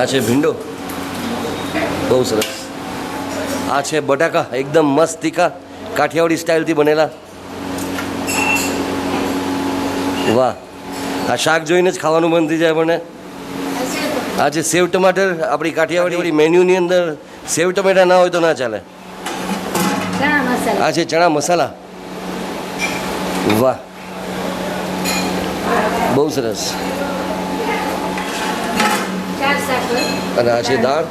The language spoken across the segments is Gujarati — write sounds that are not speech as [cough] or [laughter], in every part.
આ છે ભીંડો. બહુ સરસ. આ છે બટાકા એકદમ મસ્ત તીખા કાઠિયાવાડી સ્ટાઇલથી બનેલા. વાહ. આ શાક જોઈને જ ખાવાનું મન થઈ જાય મને. આ છે સેવ ટમાટર આપણી કાઠિયાવાડી મેન્યુની અંદર સેવ ટમેટા ના હોય તો ના ચાલે. આ છે ચણા મસાલા. વાહ. બહુ સરસ ચાર શાક હોય અને આ છે દાળ.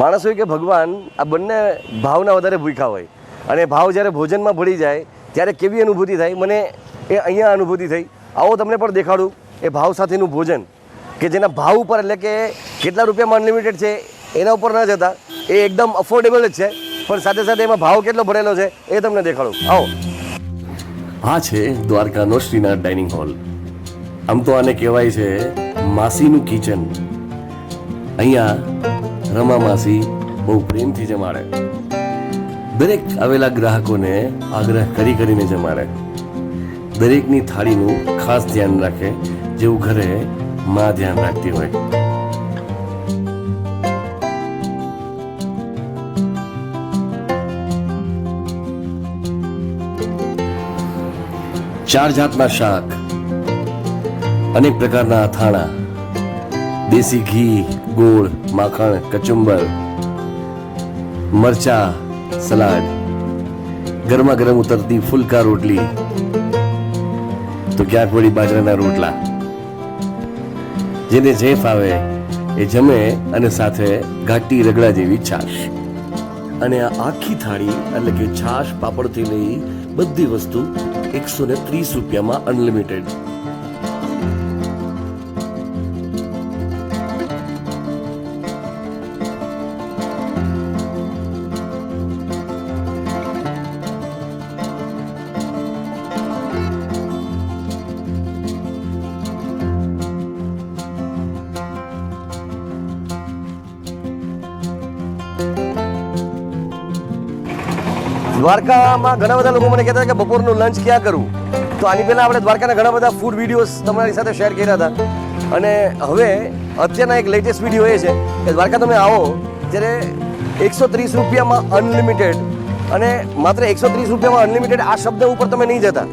માણસ હોય કે ભગવાન, આ બંને ભાવના વધારે ભૂખ્યા હોય. અને ભાવ જ્યારે ભોજનમાં ભળી જાય, ત્યારે કેવી અનુભૂતિ થાય? મને એ અહીંયા અનુભૂતિ થઈ. આવો તમને પણ દેખાડું એ ભાવ સાથેનું ભોજન, કે જેના ભાવ ઉપર એટલે કે કેટલા રૂપિયામાં અનલિમિટેડ છે, એના ઉપર ન જતા, એ એકદમ અફોર્ડેબલ જ છે. પણ સાથે સાથે એમાં ભાવ કેટલો ભરેલો છે એ તમને દેખાડું. આવો. આ છે દ્વારકાનો શ્રીનાથ ડાઇનિંગ હોલ. આમ તો આને કહેવાય છે માસીનું કિચન. અહીંયા રમા માસી બહુ પ્રેમથી જમાડે. દરેક આવેલા ગ્રાહકોને આગ્રહ કરી કરીને જમાડે. દરેકની થાળીનું ખાસ ધ્યાન રાખે, જેવું ઘરે માં ધ્યાન રાખતી હોય. ચાર જાતના શાક, અનેક પ્રકારના અથાણા, દેશી ઘી, ગોળ, માખણ, કચુંબર, મરચા, સલાડ ગરમા ગરમ ઉતરતી ફુલકા રોટલી. તો ક્યાંક વળી બાજરાના રોટલા. જેને જે ફાવે એ જમે અને સાથે ઘાટી રગડા જેવી છાશ. અને આ આખી થાળી એટલે કે છાશ, પાપડથી લઈ બધી વસ્તુ એકસો ને ત્રીસ રૂપિયામાં અનલિમિટેડ દ્વારકામાં ઘણા બધા લોકો મને કહેતા કે બપોરનું લંચ ક્યાં કરું? તો આની પહેલાં આપણે દ્વારકાના ઘણા બધા ફૂડ વિડીયોઝ તમારી સાથે શેર કર્યા હતા. અને હવે અત્યારના એક લેટેસ્ટ વીડિયો એ છે કે દ્વારકા તમે આવો ત્યારે એકસો ત્રીસ રૂપિયામાં અનલિમિટેડ અને માત્ર એકસો ત્રીસ રૂપિયામાં અનલિમિટેડ આ શબ્દ ઉપર તમે નહીં જતા.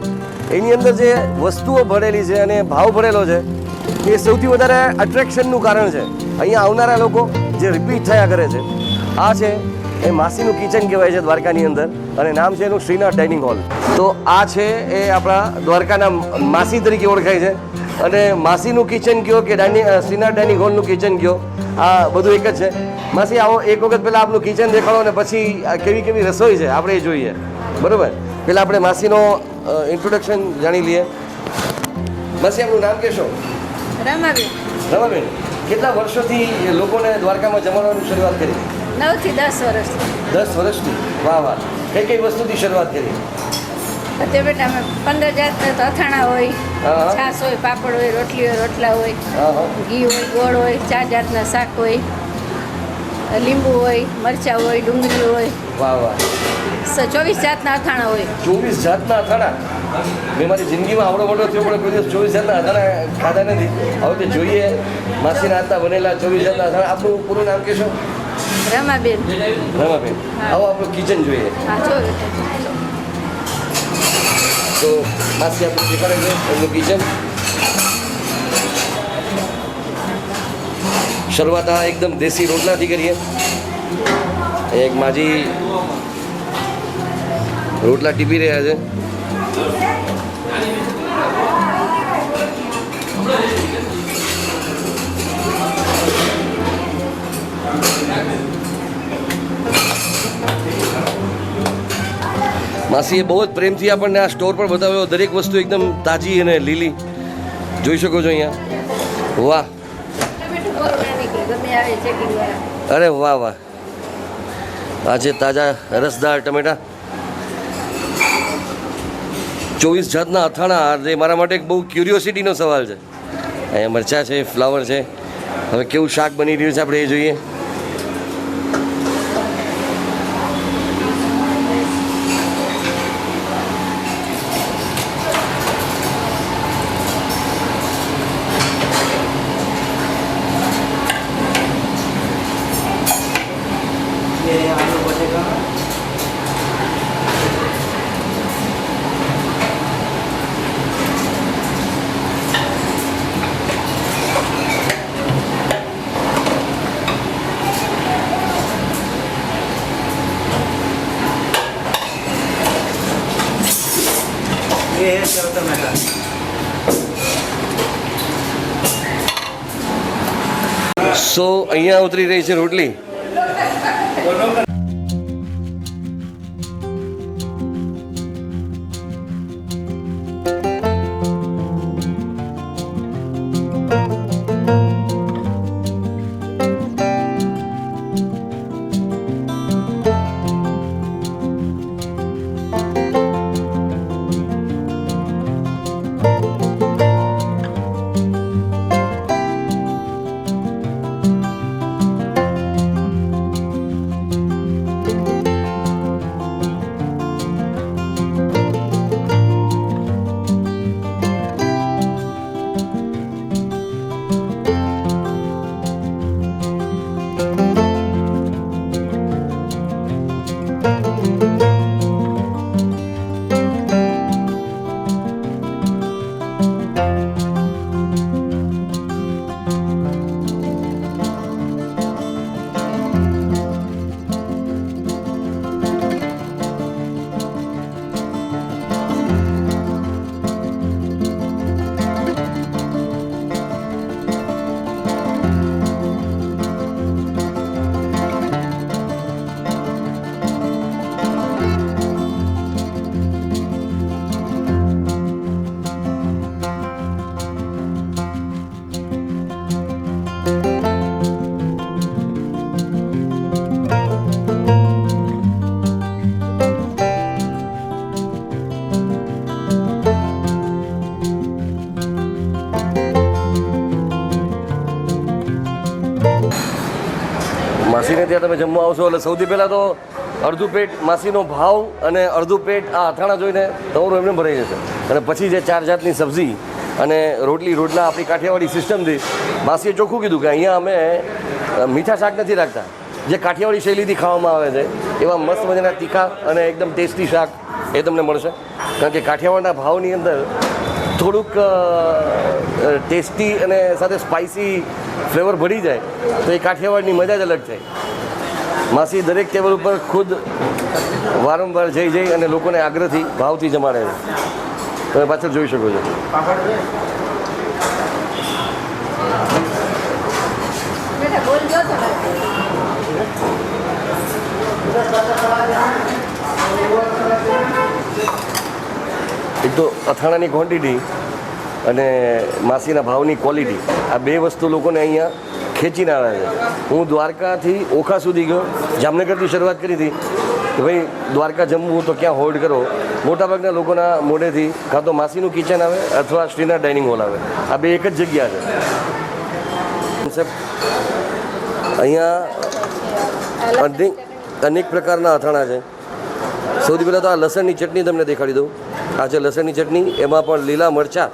એની અંદર જે વસ્તુઓ ભરેલી છે અને ભાવ ભરેલો છે, એ સૌથી વધારે અટ્રેક્શનનું કારણ છે. અહીંયા આવનારા લોકો જે રિપીટ થયા કરે છે, આ છે એ માસીનું કિચન કહેવાય છે દ્વારકાની અંદર અને નામ છે એનું શ્રીનાથ ડાઇનિંગ હોલ તો આ છે એ આપણા દ્વારકાના માસી તરીકે ઓળખાય છે. અને માસીનું કિચન કયો કે ડાઇનિંગ શ્રીનાથ ડાઇનિંગ હોલનું કિચન કયો? આ બધું એક જ છે. માસી આવો એક વખત પહેલાં આપનું કિચન દેખાડો અને પછી કેવી કેવી રસોઈ છે આપણે એ જોઈએ. બરાબર? પહેલાં આપણે માસીનો ઇન્ટ્રોડક્શન જાણી લઈએ. માસી આપનું નામ કહેશો? રમાબેન. રમાબેન. કેટલા વર્ષોથી લોકોને દ્વારકામાં જમાડવાની શરૂઆત કરી? નવથી દસ વર્ષ. દસ વર્ષથી? વાહ વાહ. કઈ કઈ વસ્તુથી શરૂઆત કરી? અત્યારે બેટા અમે પંદર જાત તો અથાણા હોય છાસ હોય પાપડ હોય રોટલી હોય રોટલા હોય ઘી હોય ગોળ હોય ચાર જાતના શાક હોય લીંબુ હોય મરચાં હોય ડુંગળી હોય. વાહ વાહ. ચોવીસ જાતના અથાણા હોય. ચોવીસ જાતના અથાણા? મેં મારી જિંદગીમાં આવડો મોટો થયો પણ કોઈ દિવસ ચોવીસ જાતના અથાણા ખાધા નથી. હવે તે જોઈએ માસીના હાથના બનેલા ચોવીસ જાતના અથાણા. આપણું પૂરું નામ કહેશો? રમાબેન. રમાબેન. આવો આપણું કિચન જોઈએ. હા જો તો. માસી આપણે દેખાડે છે એમનું કિચન શરૂઆત આ એકદમ દેશી રોટલાથી કરીએ. એક માજી રોટલા ટીપી રહ્યા છે. માસીએ બહુ જ પ્રેમથી આપણને આ સ્ટોર પર બતાવ્યો. દરેક વસ્તુ એકદમ તાજી અને લીલી. જોઈ શકો છો અહીંયા. વાહ. અરે વાહ વાહ. આ છે તાજા રસદાર ટમેટા. ચોવીસ જાતના અથાણા. આ મારા માટે એક બહુ ક્યુરિયોસિટીનો સવાલ છે. અહીંયા મરચાં છે ફ્લાવર છે. હવે કેવું શાક બની રહ્યું છે આપણે એ જોઈએ. સો અહીંયા ઉતરી રહી છે રોટલી? ત્યાં તમે જમવા આવશો એટલે સૌથી પહેલાં તો અડધું પેટ માસીનો ભાવ અને અડધું પેટ આ અથાણા જોઈને તમારું એમને ભરાઈ જશે. અને પછી જે ચાર જાતની સબ્જી અને રોટલી રોટલા આપણી કાઠિયાવાડી સિસ્ટમથી માસીએ ચોખ્ખું કીધું કે અહીંયા અમે મીઠા શાક નથી રાખતા. જે કાઠિયાવાડી શૈલીથી ખાવામાં આવે છે, એવા મસ્ત મજાના તીખા અને એકદમ ટેસ્ટી શાક એ તમને મળશે. કારણ કે કાઠિયાવાડના ભાવની અંદર થોડુંક ટેસ્ટી અને સાથે સ્પાઇસી ફ્લેવર ભળી જાય, તો એ કાઠિયાવાડની મજા જ અલગ છે માસી દરેક ટેબલ ઉપર ખુદ વારંવાર જઈ જઈ અને લોકોને આગ્રહથી, ભાવથી જમાડે તમે પાછળ જોઈ શકો છો. Thank તો એક તો અથાણાની ક્વોન્ટિટી અને માસીના ભાવની ક્વોલિટી આ બે વસ્તુ લોકોને અહીંયા ખેંચીને આવે છે. હું દ્વારકાથી ઓખા સુધી ગયો, જામનગરથી શરૂઆત કરી હતી કે ભાઈ, દ્વારકા જમવું તો ક્યાં હોલ્ડ કરો? મોટાભાગના લોકોના મોઢેથી કાં તો માસીનું કિચન આવે અથવા શ્રીના ડાઇનિંગ હોલ આવે. આ બે એક જ જગ્યા છે. કોન્સેપ્ટ અહીંયા અનેક અનેક પ્રકારના અથાણા છે. સૌથી પહેલાં તો આ લસણની ચટણી તમને દેખાડી દઉં. આ છે લસણની ચટણી એમાં પણ લીલા મરચાં.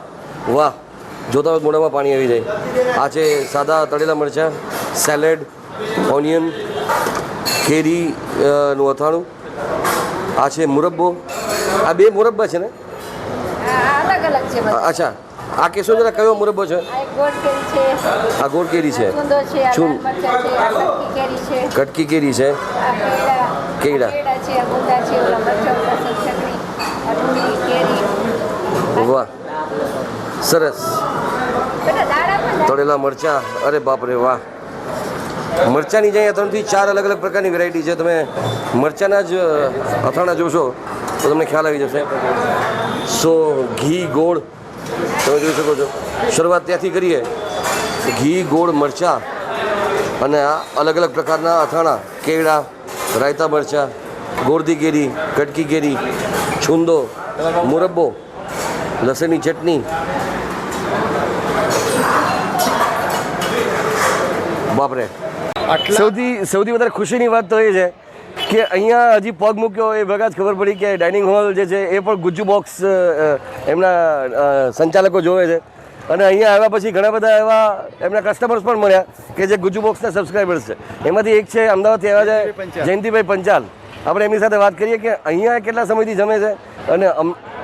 વાહ જોતા મોઢામાં પાણી આવી જાય. આ છે સાદા તળેલા મરચાં સેલેડ ઓનિયન કેરી નું અથાણું. આ છે મુરબ્બો. આ બે મુરબ્બા છે ને? અચ્છા આ કેસો જરા કયો મુરબ્બો છે? આ ગોળ કેરી છે. ચૂન- કટકી કેરી છે. કેળા કેળા. કેળા છે આ ગુંદા છે ઓલા મરચાં લસણ ચટણી આ ડુંગળી કેરી વાહ. સરસ. તળેલા મરચાં. અરે બાપરે વાહ. મરચાંની જ અહીંયા ત્રણથી ચાર અલગ અલગ પ્રકારની વેરાયટી છે. તમે મરચાંના જ અથાણા જોશો, તો તમને ખ્યાલ આવી જશે. સો, ઘી, ગોળ. તમે જોઈ શકો છો. શરૂઆત ત્યાંથી કરીએ. ઘી, ગોળ, મરચાં અને આ અલગ અલગ પ્રકારના અથાણા. કેળા, રાયતા મરચાં ગોળદી કેરી, કટકી કેરી, છુંદો, મુરબ્બો લસણની ચટણી. બાપરે. સૌથી સૌથી વધારે ખુશીની વાત તો એ છે કે અહીંયા હજી પગ મૂક્યો એ ભેગા જ ખબર પડી કે ડાઇનિંગ હોલ જે છે એ પણ ગુજ્જુ બોક્સ એમના સંચાલકો જોવે છે. અને અહીંયા આવ્યા પછી ઘણા બધા એવા એમના કસ્ટમર્સ પણ મળ્યા કે જે ગુજ્જુ બોક્સના સબસ્ક્રાઈબર્સ છે. એમાંથી એક છે અમદાવાદથી આવ્યા છે જયંતિભાઈ પંચાલ. આપણે એમની સાથે વાત કરીએ કે અહીંયા કેટલા સમયથી જમે છે અને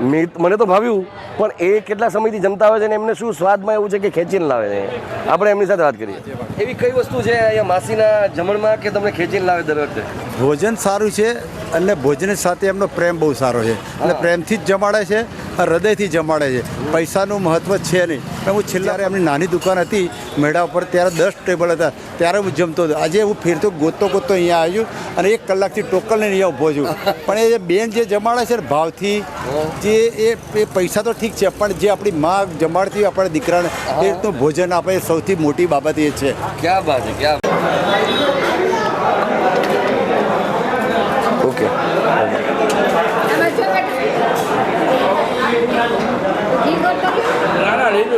મેં મને તો ભાવ્યું પણ એ કેટલા સમયથી જમતા હોય છે ને એમને શું સ્વાદમાં એવું છે કે ખેંચીને લાવે છે? આપણે એમની સાથે વાત કરીએ. એવી કઈ વસ્તુ છે અહીંયા માસીના જમણમાં કે તમને ખેંચીને લાવે દર વખતે? ભોજન સારું છે અને ભોજન સાથે એમનો પ્રેમ બહુ સારો છે. અને પ્રેમથી જ જમાડે છે અને હૃદયથી જમાડે છે. પૈસાનું મહત્ત્વ છે નહીં. પણ હું છેલ્લા એમની નાની દુકાન હતી મેળા ઉપર ત્યારે દસ ટેબલ હતા. ત્યારે હું જમતો હતો. આજે હું ફેરતો ગોતતો ગોતતો અહીંયા આવ્યું અને એક કલાકથી ટોકલ લઈને અહીંયા ઊભો છું. [laughs] પણ એ બેન જે જમાડે છે ને ભાવથી જે એ એ પૈસા તો ઠીક છે પણ જે આપણી માં જમાડતી હોય આપણા દીકરાને એ તો ભોજન આપે સૌથી મોટી બાબત એ છે. ક્યાં છે ક્યાં ઓકે.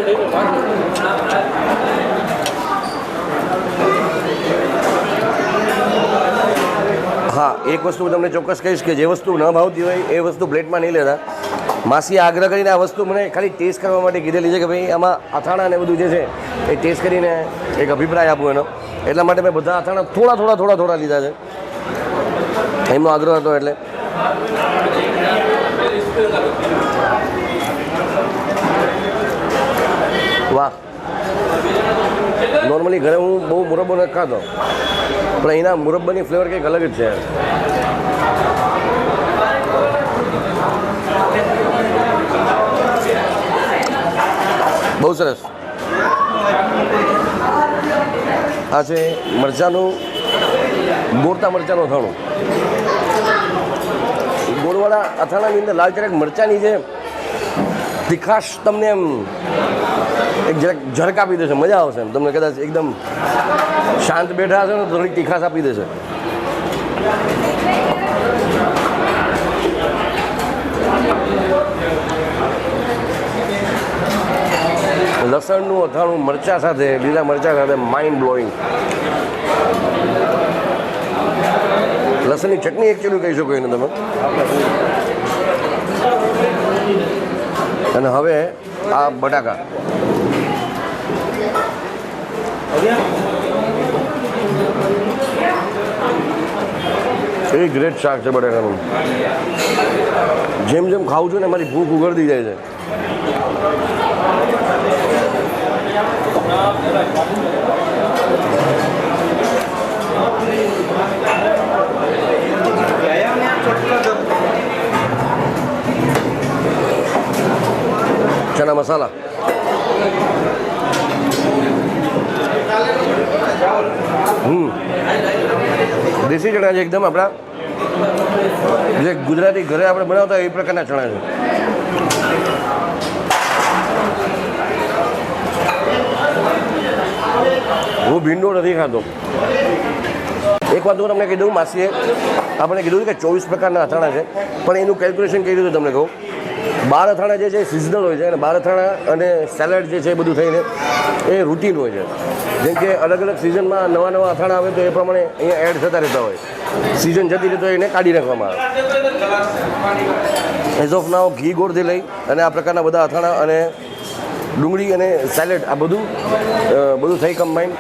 જો? હા એક વસ્તુ હું તમને ચોક્કસ કહીશ કે જે વસ્તુ ન ભાવતી હોય એ વસ્તુ પ્લેટમાં નહીં લેતા. માસી આગ્રહ કરીને આ વસ્તુ મને ખાલી ટેસ્ટ કરવા માટે કીધેલી છે કે ભાઈ આમાં અથાણા ને બધું જે છે એ ટેસ્ટ કરીને એક અભિપ્રાય આપું એનો. એટલા માટે મેં બધા અથાણા થોડા થોડા થોડા થોડા લીધા છે. એમનો આગ્રહ હતો એટલે. વાહ. નોર્મલી ઘરે હું બહુ મુરબ્બો નથી ખાતો. પણ અહીંના મુરબ્બાની ફ્લેવર કંઈક અલગ જ છે. બહુ સરસ. આ છે મરચાંનું, ગોળતા મરચાંનું અથાણું. ગોળવાળા અથાણાની અંદર લાલ ચરક મરચાંની જે તીખાશ તમને એમ એક જરાક ઝરક આપી દેશે, મજા આવશે એમ. તમને કદાચ એકદમ શાંત બેઠા હશે ને થોડીક તીખાશ આપી દેશે. લસણનું અથાણું મરચા સાથે, લીલા મરચા સાથે માઇન્ડ બ્લોઈંગ લસણની ચટણી એકચ્યુઅલી કહી શકો એને તમે. અને હવે આ બટાકા. એ ગ્રેટ શાક છે બટાકાનું. જેમ જેમ ખાઉં છું ને મારી ભૂખ ઉગડતી જાય છે. ચના મસાલા હમ દેશી ચણા છે એકદમ આપણા જે ગુજરાતી ઘરે આપણે બનાવતા હોય એ પ્રકારના ચણા છે હું ભીંડો નથી ખાતો. એક વાત હું તમને કહી દઉં, માસીએ આપણે કીધું કે ચોવીસ પ્રકારના અથાણા છે, પણ એનું કેલ્ક્યુલેશન કઈ રીતનું તમને કહું? બાર અથાણા જે છે સિઝનલ હોય છે અને બાર અથાણા અને સેલેડ જે છે એ બધું થઈને એ રૂટીન હોય છે. જેમ કે અલગ અલગ સિઝનમાં નવા નવા અથાણા આવે તો એ પ્રમાણે અહીંયા એડ થતા રહેતા હોય. સિઝન જતી રહે એને કાઢી નાખવામાં આવે. એઝ ઓફ નાવ ઘી ગોળથી લઈ અને આ પ્રકારના બધા અથાણા અને ડુંગળી અને સેલેડ આ બધું બધું થઈ કમ્બાઈન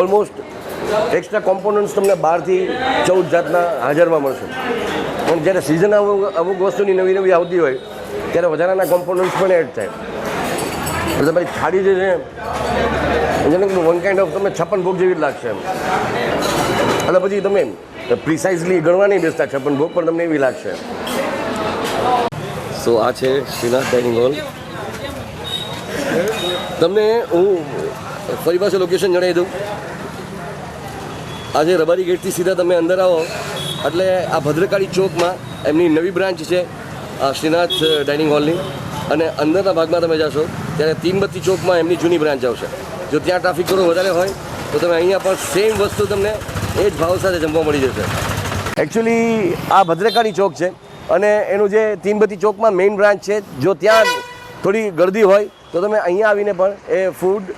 ઓલમોસ્ટ એક્સ્ટ્રા કોમ્પોનન્ટ્સ તમને બારથી ચૌદ જાતના હાજરમાં મળશે. પણ જ્યારે સિઝન અમુક અમુક વસ્તુની નવી નવી આવતી હોય, ત્યારે વધારાના કોમ્પોનન્ટ્સ પણ એડ થાય. એટલે તમારી થાળી જે છે, જેને વન કાઇન્ડ ઓફ તમને છપ્પન ભોગ જેવી જ લાગશે એમ. એટલે પછી તમે પ્રિસાઇઝલી ગણવા નહીં બેસતા છપ્પન ભોગ, પણ તમને એવી લાગશે. સો આ છે શ્રીનાથ ડાઇનિંગ હોલ તમને હું ફરી પાછું લોકેશન જણાવી દઉં. આજે રબારી ગેટથી સીધા તમે અંદર આવો. એટલે આ ભદ્રકાળી ચોકમાં એમની નવી બ્રાન્ચ છે, આ શ્રીનાથ ડાઇનિંગ હોલની અને અંદરના ભાગમાં તમે જશો, ત્યારે તીનબત્તી ચોકમાં એમની જૂની બ્રાન્ચ આવશે. જો ત્યાં ટ્રાફિક થોડો વધારે હોય, તો તમે અહીંયા પણ સેમ વસ્તુ તમને એ જ ભાવ સાથે જમવા મળી જશે. એકચ્યુઅલી આ ભદ્રકાળી ચોક છે, અને એનું જે તીનબત્તી ચોકમાં મેઇન બ્રાન્ચ છે, જો ત્યાં થોડી ગરદી હોય તો તમે અહીંયા આવીને પણ એ food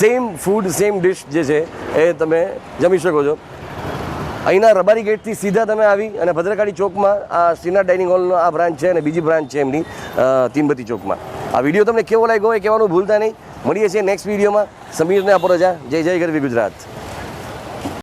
same food same dish જે છે, એ તમે જમી શકો છો. અહીંના રબારી ગેટથી સીધા તમે આવી અને ભદ્રકાળી ચોકમાં આ શ્રીનાથ ડાઇનિંગ હોલનો આ બ્રાન્ચ છે અને બીજી બ્રાન્ચ છે એમની તીનબત્તી ચોકમાં. આ વીડિયો તમને કેવો લાગ્યો હોય કહેવાનું ભૂલતા નહીં. મળીએ છીએ નેક્સ્ટ વિડીયોમાં સમીરને આપો રજા. જય જય ગરવી ગુજરાત.